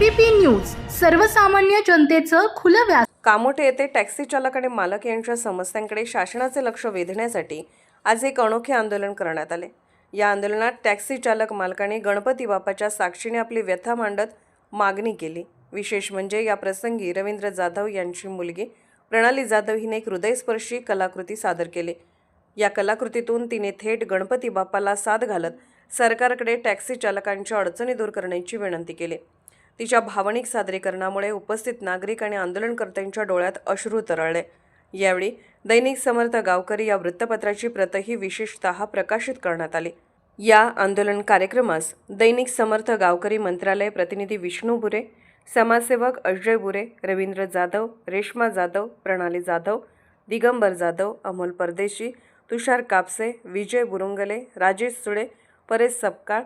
ABP news सर्वसामान्य जनतेचं खुलं व्यास कामोठे येथे टॅक्सी चालक आणि मालक यांच्या समस्यांकडे शासनाचे लक्ष वेधण्यासाठी आज एक अनोखे आंदोलन करण्यात आले. या आंदोलनात टॅक्सी चालक मालकांनी गणपती बापाच्या साक्षीने आपली व्यथा मांडत मागणी केली. विशेष म्हणजे या प्रसंगी रवींद्र जाधव यांची मुलगी प्रणाली जाधव हिने एक हृदयस्पर्शी कलाकृती सादर केली. या कलाकृतीतून तिने थेट गणपती बाप्पाला साथ घालत सरकारकडे टॅक्सी चालकांच्या अडचणी दूर करण्याची विनंती केली. तिच्या भावनिक सादरीकरणामुळे उपस्थित नागरिक आणि आंदोलनकर्त्यांच्या डोळ्यात अश्रू तरळले. यावेळी दैनिक समर्थ गावकरी या वृत्तपत्राची प्रतही विशेषतः प्रकाशित करण्यात आली. या आंदोलन कार्यक्रमास दैनिक समर्थ गावकरी मंत्रालय प्रतिनिधी विष्णू बुरे समाजसेवक अजय बुरे रवींद्र जाधव रेश्मा जाधव प्रणाली जाधव दिगंबर जाधव अमोल परदेशी तुषार कापसे विजय बुरुंगले राजेश सुळे परेश सपकाळ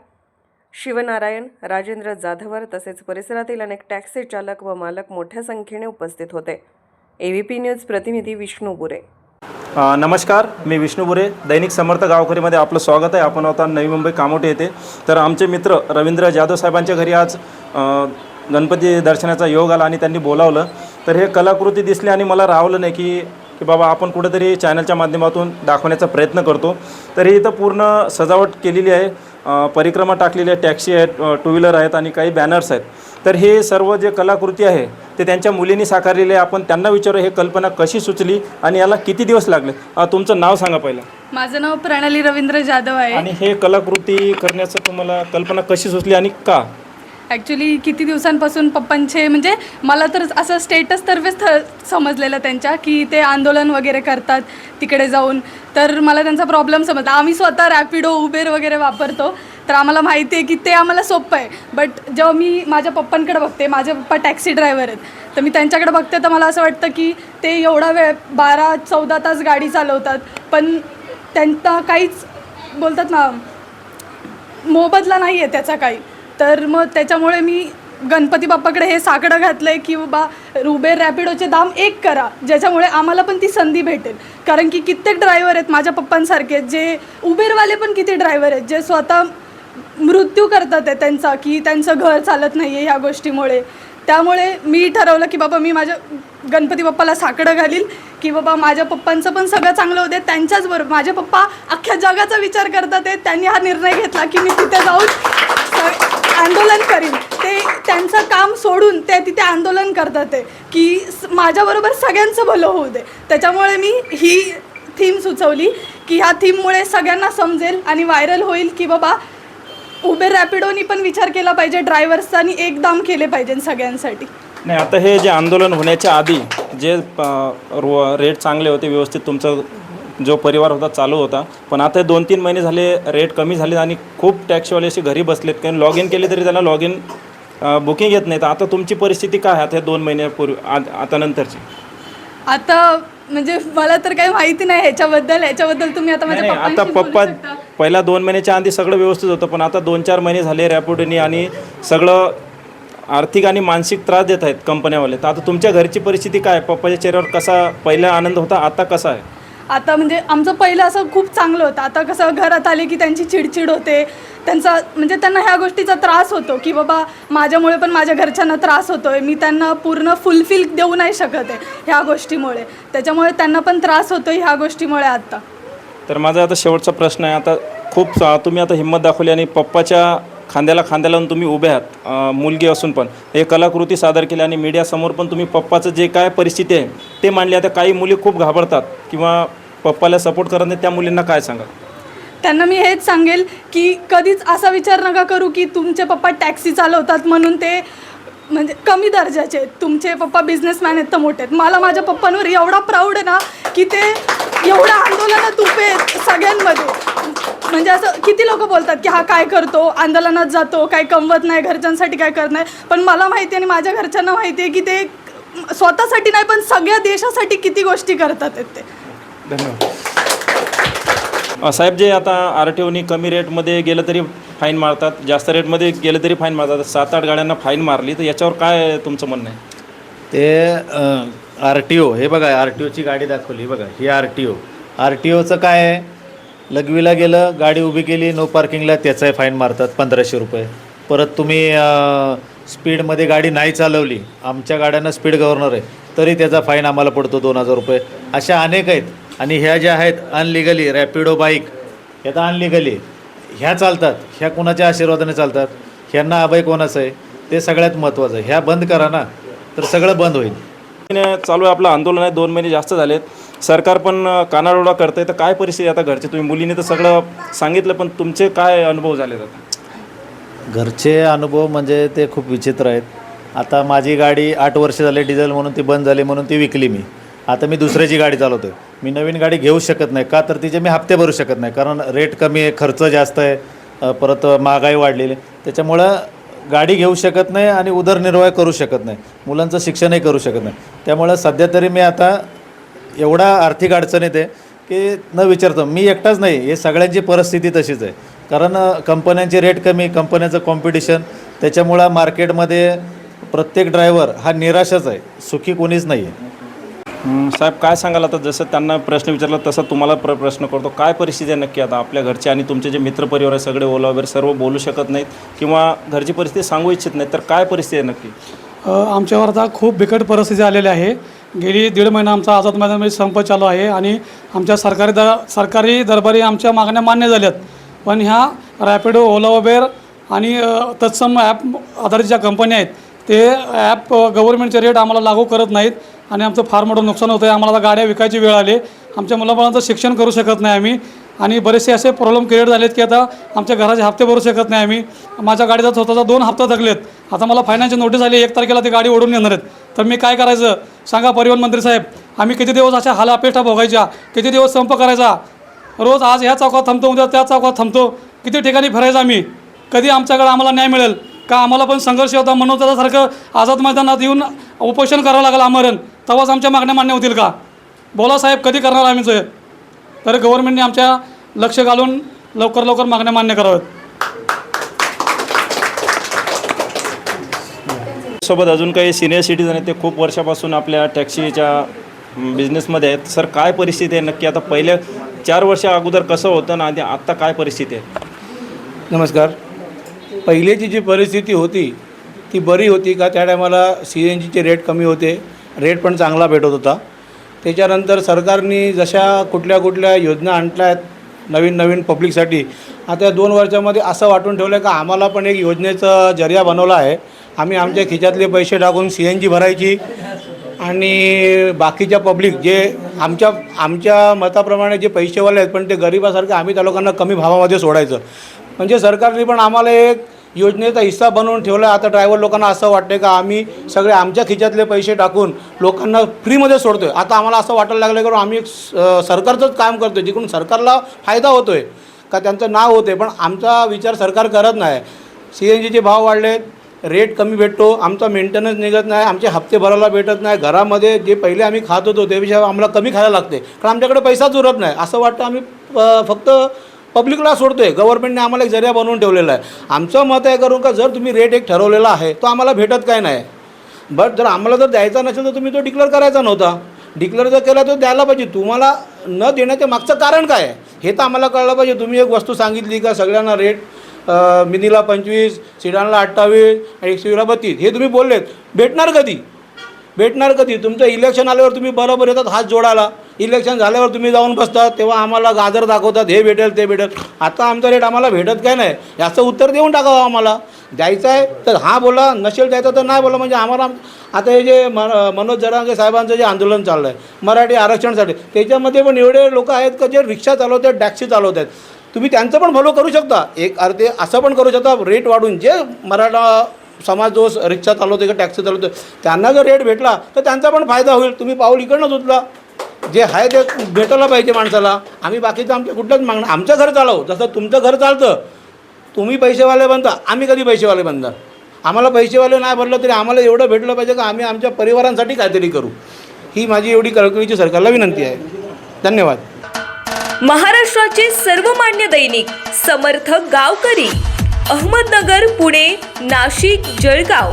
शिवनारायण राजेंद्र जाधवर तसेच परिसरातील अनेक टॅक्सी चालक व मालक मोठ्या संख्येने उपस्थित होते. एव्हीपी न्यूज प्रतिनिधी विष्णू बुरे. नमस्कार मी विष्णू बुरे. दैनिक समर्थ गावकरीमध्ये आपलं स्वागत आहे. आपण आता नवी मुंबई कामोठे येथे. तर आमचे मित्र रवींद्र जाधव साहेबांच्या घरी आज गणपती दर्शनाचा योग आला आणि त्यांनी बोलावलं. तर हे कलाकृती दिसली आणि मला राहवलं नाही की की बाबा आपण कुठेतरी चॅनलच्या माध्यमातून दाखवण्याचा प्रयत्न करतो. तर ही इथं पूर्ण सजावट केलेली आहे. परिक्रमा टाकलेली आहे टॅक्सी आहेत टू व्हीलर आहेत आणि काही बॅनर्स आहेत. तर हे सर्व जे कलाकृती आहे ते त्यांच्या मुलींनी साकारलेली आहे. आपण त्यांना विचारू हे कल्पना कशी सुचली आणि याला किती दिवस लागले? तुमचं नाव सांगा पहिलं. माझं नाव प्रणाली रवींद्र जाधव आहे. आणि हे कलाकृती करण्याचं तुम्हाला कल्पना कशी सुचली आणि का? ॲक्च्युली किती दिवसांपासून पप्पांचे म्हणजे मला तर असं स्टेटस तर्फेच थ समजलेलं त्यांच्या की ते आंदोलन वगैरे करतात तिकडे जाऊन. तर मला त्यांचा प्रॉब्लेम समजला. आम्ही स्वतः रॅपिडो उबेर वगैरे वापरतो. तर आम्हाला माहिती आहे की ते आम्हाला सोपं आहे. बट जेव्हा मी माझ्या पप्पांकडे बघते माझे पप्पा टॅक्सी ड्रायव्हर आहेत तर मी त्यांच्याकडे बघते तर मला असं वाटतं की ते एवढा वेळ बारा चौदा तास गाडी चालवतात. पण त्यांना काहीच बोलतात ना मोबदला नाही आहे त्याचा काही. तर मग त्याच्यामुळे मी गणपती बाप्पाकडे हे साकडं घातलं आहे की बाबा उबेर रॅपिडोचे दाम एक करा ज्याच्यामुळे आम्हाला पण ती संधी भेटेल. कारण की कित्येक ड्रायव्हर आहेत माझ्या पप्पांसारखे जे उबेरवाले पण किती ड्रायव्हर आहेत जे स्वतः मृत्यू करतात आहे त्यांचा की त्यांचं घर चालत नाही आहे ह्या गोष्टीमुळे. त्यामुळे मी ठरवलं की बाबा मी माझ्या गणपती बाप्पाला साकडं घालील की बाबा माझ्या पप्पांचं पण सगळं चांगलं होते त्यांच्याचबरोबर माझे पप्पा अख्ख्या जगाचा विचार करतात आहे त्यांनी हा निर्णय घेतला की मी तिथे जाऊन आंदोलन करीन. ते त्यांचं काम सोडून ते तिथे आंदोलन करतात ते की माझ्याबरोबर सगळ्यांचं भलं होऊ दे. त्याच्यामुळे मी ही थीम सुचवली की ह्या थीममुळे सगळ्यांना समजेल आणि व्हायरल होईल की बाबा उबेर रॅपिडोनी पण विचार केला पाहिजे ड्रायव्हर्सचा आणि एकदाम केले पाहिजे सगळ्यांसाठी. नाही आता हे जे आंदोलन होण्याच्या आधी जे रो- रेट चांगले होते व्यवस्थित तुमचं जो परिवार होता चालू होता. पण आता हे दोन तीन महिने झाले रेट कमी झाले आणि खूप टॅक्सीवाले असे घरी बसलेत. कारण लॉग इन केले तरी त्यांना लॉग इन बुकिंग येत नाही तर आता तुमची परिस्थिती काय आहे आता दोन महिन्यापूर्वी आता नंतरची? आता म्हणजे मला तर काही माहिती नाही ह्याच्याबद्दल. ह्याच्याबद्दल तुम्ही आता माझ्या आता पप्पा. पहिला दोन महिन्याच्या आधी सगळं व्यवस्थित होतं पण आता दोन चार महिने झाले रॅपिडोनी आणि सगळं आर्थिक आणि मानसिक त्रास देत आहेत कंपन्यावाले तर आता तुमच्या घरची परिस्थिती काय? पप्पाच्या चेहऱ्यावर कसा पहिला आनंद होता आता कसा आहे? आता म्हणजे आमचं पहिलं असं खूप चांगलं होतं. आता कसं घरात आले की त्यांची चिडचिड होते. त्यांचा म्हणजे त्यांना ह्या गोष्टीचा त्रास होतो की बाबा माझ्यामुळे पण माझ्या घरच्यांना त्रास होतो आहे मी त्यांना पूर्ण फुलफिल देऊ नाही शकत आहे ह्या गोष्टीमुळे. त्याच्यामुळे त्यांना पण त्रास होतो ह्या गोष्टीमुळे आत्ता तर माझा आता शेवटचा प्रश्न आहे. आता खूप सा- तुम्ही आता हिंमत दाखवली आणि पप्पाच्या खांद्याला खांद्याला लावून तुम्ही उभे आहात मुलगी असून पण. हे कलाकृती सादर केली आणि मीडियासमोर पण तुम्ही पप्पाचं जे काय परिस्थिती आहे ते मांडली. आता काही मुली खूप घाबरतात किंवा पप्पाला सपोर्ट करत नाही त्या मुलींना काय सांगा त्यांना मी हेच सांगेल की कधीच असा विचार नका करू की तुमचे पप्पा टॅक्सी चालवतात म्हणून ते म्हणजे कमी दर्जाचे आहेत. तुमचे पप्पा बिझनेसमॅन आहेत तर मोठे आहेत. मला माझ्या पप्पांवर एवढा प्राऊड आहे ना की ते एवढ्या आंदोलनात उभे आहेत सगळ्यांमध्ये. म्हणजे असं किती लोक बोलतात की हा काय करतो? आंदोलनात जातो काय कमवत नाही घरच्यांसाठी काय करत नाही. पण मला माहिती आहे आणि माझ्या घरच्यांना माहिती आहे की ते स्वतःसाठी नाही पण सगळ्या देशासाठी किती गोष्टी करतात आहेत ते. धन्यवाद. अ, साहेब जे आता आर टी ओनी कमी रेटमध्ये गेलं तरी फाईन मारतात जास्त रेटमध्ये गेलं तरी फाईन मारतात. सात आठ गाड्यांना फाईन मारली तर याच्यावर काय तुमचं म्हणणं आहे? ते आर टी ओ हे बघा आर टी ओची गाडी दाखवली बघा ही R T O R T ओचं काय आहे? लघवीला गेलं गाडी उभी केली नो पार्किंगला त्याचाही फाईन मारतात पंधराशे रुपये. परत तुम्ही स्पीडमध्ये गाडी नाही चालवली आमच्या गाड्यांना स्पीड गव्हर्नर आहे तरी त्याचा फाईन आम्हाला पडतो दोन हजार रुपये. अशा अनेक आहेत. आणि ह्या ज्या आहेत अनलिगली रॅपिडो बाईक ह्या तर अनलिगली ह्या चालतात ह्या कुणाच्या आशीर्वादाने चालतात? ह्यांना अभय कोणाचं आहे? ते सगळ्यात महत्त्वाचं आहे. ह्या बंद करा ना तर सगळं बंद होईल. चालू आहे आपलं आंदोलन आहे. दोन महिने जास्त झालेत. सरकार पण कानाडोळा करत आहे तर काय परिस्थिती आता घरचे? तुम्ही मुलीने तर सगळं सांगितलं पण तुमचे काय अनुभव झाले आता? घरचे अनुभव म्हणजे ते खूप विचित्र आहेत. आता माझी गाडी आठ वर्ष झाले डिझेल म्हणून ती बंद झाली म्हणून ती विकली मी. आता मी दुसऱ्याची गाडी चालवतो मी नवीन गाडी घेऊ शकत नाही. का तर तिचे मी हप्ते भरू शकत नाही. कारण रेट कमी आहे खर्च जास्त आहे. परत महागाई वाढलेली आहे. त्याच्यामुळं गाडी घेऊ शकत नाही आणि उदरनिर्वाह करू शकत नाही. मुलांचं शिक्षणही करू शकत नाही. त्यामुळं सध्या तरी मी आता एवढा आर्थिक अडचणीत आहे की न विचारतो मी एकटाच नाही. हे सगळ्यांची परिस्थिती तशीच आहे. कारण कंपन्यांचे रेट कमी कंपन्यांचं कॉम्पिटिशन त्याच्यामुळं मार्केटमध्ये प्रत्येक ड्रायव्हर हा निराशाच आहे. सुखी कोणीच नाही आहे साहेब काय सांगाल आता? जसं त्यांना प्रश्न विचारला तसा तुम्हाला प्र प्रश्न करतो. काय परिस्थिती आहे नक्की आता आपल्या घरचे आणि तुमचे जे मित्रपरिवार आहे सगळे ओला वगैरे सर्व बोलू शकत नाहीत किंवा घरची परिस्थिती सांगू इच्छित नाही तर काय परिस्थिती आहे नक्की? आमच्यावर आता खूप बिकट परिस्थिती आलेली आहे. गेली दीड महिना आमचा आझाद मैदानामध्ये संप चालू आहे आणि आमच्या सरकारी द सरकारी दरबारी आमच्या मागण्या मान्य झाल्यात. पण ह्या रॅपिडो ओला उबेर आणि तत्सम ॲप आधारित ज्या कंपन्या आहेत ते ॲप गव्हर्नमेंटचे रेट आम्हाला लागू करत नाहीत. आणि आमचं फार मोठं नुकसान होतं आहे आम्हाला आता गाड्या विकायची वेळ आली. आमच्या मुलाबाळांचं शिक्षण करू शकत नाही आम्ही. आणि बरेचसे असे प्रॉब्लेम क्रिएट झालेत की आता आमच्या घराचे हप्ते भरू शकत नाही आम्ही. माझ्या गाडीचा स्वतःचा दोन हप्ता थकलेत. आता मला फायनान्सची नोटीस आली एक तारखेला ती गाडी ओढून येणार आहेत. तर मी काय करायचं? सांगा परिवहन मंत्री साहेब आम्ही किती दिवस अशा हाल अपेष्टा भोगायच्या? किती दिवस संप करायचा? रोज आज ह्या चौकात थांबतो उद्या त्या चौकात थांबतो. किती ठिकाणी फिरायचं आम्ही? कधी आमच्याकडे आम्हाला न्याय मिळेल? का आम्हाला पण संघर्ष होता? म्हणून त्याच्यासारखं आझाद मैदानात येऊन उपोषण करावं लागलं आमरण. तेव्हाच आमच्या मागण्या मान्य होतील का? बोला साहेब कधी करणार आम्हीच हे? तर गव्हर्नमेंटने आमच्या लक्ष घालून लवकर लवकर मागण्या मान्य कराव्यात. सोबत अजून काही सिनियर सिटीजन आहेत ते खूप वर्षापासून आपल्या टॅक्सीच्या बिझनेसमध्ये आहेत. सर काय परिस्थिती आहे? नक्की आता पहिल्या चार वर्षा अगोदर कसं होतं ना आणि आत्ता काय परिस्थिती आहे? नमस्कार. पहिलेची जी परिस्थिती होती ती बरी होती का? त्या टायमाला सी एन जीचे रेट कमी होते. रेट पण चांगला भेटत होता. त्याच्यानंतर सरकारने जशा कुठल्या कुठल्या योजना आणल्या आहेत नवीन नवीन पब्लिकसाठी आता दोन वर्षामध्ये असं वाटून ठेवलं आहे का आम्हाला पण एक योजनेचा जरिया बनवला आहे. आम्ही आमच्या खिच्यातले पैसे टाकून सी एन जी भरायची आणि बाकीच्या पब्लिक जे आमच्या आमच्या मताप्रमाणे जे पैसेवाले आहेत पण ते गरिबासारखे आम्ही त्या लोकांना कमी भावामध्ये सोडायचं. म्हणजे सरकारने पण आम्हाला एक योजनेचा हिस्सा बनवून ठेवला आहे आता ड्रायव्हर लोकांना असं वाटतं का आम्ही सगळे आमच्या खिच्यातले पैसे टाकून लोकांना फ्रीमध्ये सोडतो आहे आता आम्हाला असं वाटायला लागलं कारण आम्ही एक स- सरकारचंच काम करतो आहे जिकडून सरकारला फायदा होतो आहे का त्यांचं नाव होते पण आमचा विचार सरकार करत नाही. सी एन जीचे भाव वाढलेत रेट कमी भेटतो आमचा मेंटेनन्स निघत नाही आमचे हप्ते भरायला भेटत नाही. घरामध्ये जे पहिले आम्ही खात होतो त्यापेक्षा आम्हाला कमी खायला लागते. कारण आमच्याकडे पैसाच उरत नाही. असं वाटतं आम्ही फक्त पब्लिकला सोडतो आहे गव्हर्नमेंटने आम्हाला एक जरिया बनवून ठेवलेला आहे. आमचं मत आहे करून का जर तुम्ही रेट एक ठरवलेला आहे तो आम्हाला भेटत काय नाही. बट जर आम्हाला जर द्यायचा नसेल तर तुम्ही तो डिक्लेअर करायचा नव्हता. डिक्लेअर जर केला तर द्यायला पाहिजे. तुम्हाला न देण्याचं मागचं कारण काय आहे? हे तर आम्हाला कळलं पाहिजे. तुम्ही एक वस्तू सांगितली का? सगळ्यांना रेट मिनीला पंचवीस सिडानला अठ्ठावीस आणि एकशेला बत्तीस. हे तुम्ही बोललेत. भेटणार कधी? भेटणार कधी? तुमचं इलेक्शन आल्यावर तुम्ही बरोबर येतात हात जोडायला. इलेक्शन झाल्यावर तुम्ही जाऊन बसतात तेव्हा आम्हाला गाजर दाखवतात हे भेटेल ते भेटेल. आता आमचा रेट आम्हाला भेटत काय नाही? याचं उत्तर देऊन टाकावं आम्हाला. द्यायचं आहे तर हां बोला नसेल द्यायचं तर नाही बोला. म्हणजे आम्हाला आता हे जे म मनोज जरांगे साहेबांचं जे आंदोलन चाललं आहे मराठी आरक्षणासाठी त्याच्यामध्ये पण एवढे लोक आहेत का जे रिक्षा चालवत आहेत टॅक्सी चालवत आहेत तुम्ही त्यांचं पण भलो करू शकता. एक अर्धे असं पण करू शकता रेट वाढून. जे मराठा समाज जो रिक्षा चालवतो का टॅक्सी चालवतो त्यांना जर रेट भेटला तर त्यांचा पण फायदा होईल. तुम्ही पाऊल इकडनंच उचला जे आहे ते भेटायला पाहिजे माणसाला. आम्ही बाकीचं आमच्या कुठलंच मागणं आमचं घर चालव. जसं तुमचं घर चालतं तुम्ही पैसेवाले बनता आम्ही कधी पैसेवाले बनणार? आम्हाला पैसेवाले नाही भरलं तरी आम्हाला एवढं भेटलं पाहिजे का आम्ही आमच्या परिवारांसाठी काहीतरी करू? ही माझी एवढी कळकळीची सरकारला विनंती आहे. धन्यवाद. महाराष्ट्राचे सर्वमान्य दैनिक समर्थ गावकरी अहमदनगर पुणे नाशिक जळगाव.